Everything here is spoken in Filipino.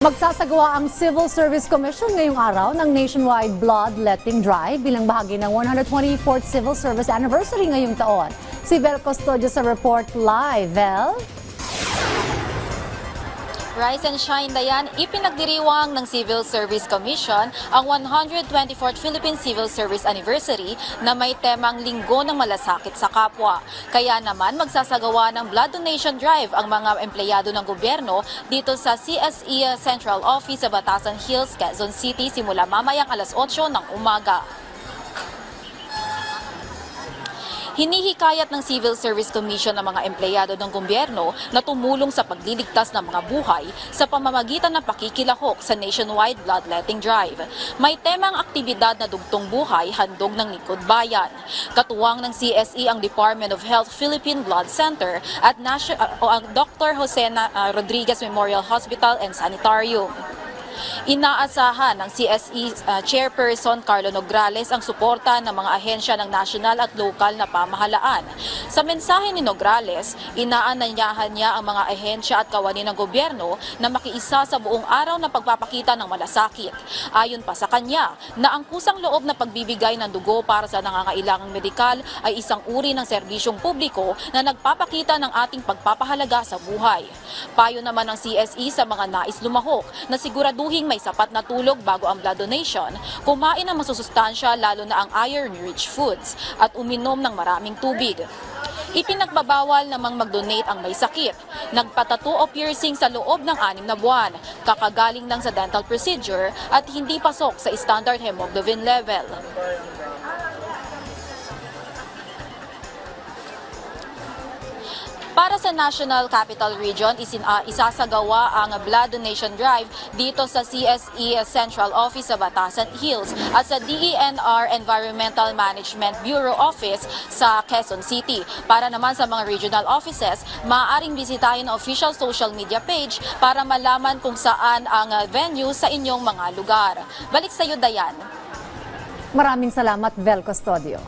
Magsasagawa ang Civil Service Commission ngayong araw ng nationwide bloodletting drive bilang bahagi ng 124th Civil Service Anniversary ngayong taon. Si Vel Custodio sa report live. Vel? Rise and Shine Dayan, ipinagdiriwang ng Civil Service Commission ang 124th Philippine Civil Service Anniversary na may temang Linggo ng Malasakit sa Kapwa. Kaya naman magsasagawa ng blood donation drive ang mga empleyado ng gobyerno dito sa CSE Central Office sa Batasan Hills, Quezon City simula mamayang alas 8 ng umaga. Hinihikayat ng Civil Service Commission ng mga empleyado ng gobyerno na tumulong sa pagliligtas ng mga buhay sa pamamagitan ng pakikilahok sa nationwide bloodletting drive. May temang aktibidad na dugtong buhay handog ng Likod Bayan. Katuwang ng CSE ang Department of Health Philippine Blood Center at Nation- uh, ang Dr. Jose uh, Rodriguez Memorial Hospital and Sanitarium. Inaasahan ng CSE uh, Chairperson Carlo Nograles ang suporta ng mga ahensya ng national at lokal na pamahalaan. Sa mensahe ni Nograles, inaanyayahan niya ang mga ahensya at kawani ng gobyerno na makiisa sa buong araw na pagpapakita ng malasakit. Ayon pa sa kanya, na ang kusang loob na pagbibigay ng dugo para sa nangangailangang medikal ay isang uri ng serbisyong publiko na nagpapakita ng ating pagpapahalaga sa buhay. Payo naman ng CSE sa mga nais lumahok na siguraduhin may sapat na tulog bago ang blood donation, kumain ng masusustansya lalo na ang iron-rich foods at uminom ng maraming tubig. Ipinagbabawal namang mag-donate ang may sakit, nagpatato o piercing sa loob ng anim na buwan, kakagaling lang sa dental procedure at hindi pasok sa standard hemoglobin level. Para sa National Capital Region, isin, ah, isasagawa ang blood donation drive dito sa CSE Central Office sa Batasan Hills at sa DENR Environmental Management Bureau Office sa Quezon City. Para naman sa mga regional offices, maaaring bisitahin ang official social media page para malaman kung saan ang venue sa inyong mga lugar. Balik sa iyo, Dayan. Maraming salamat, Vel Custodio.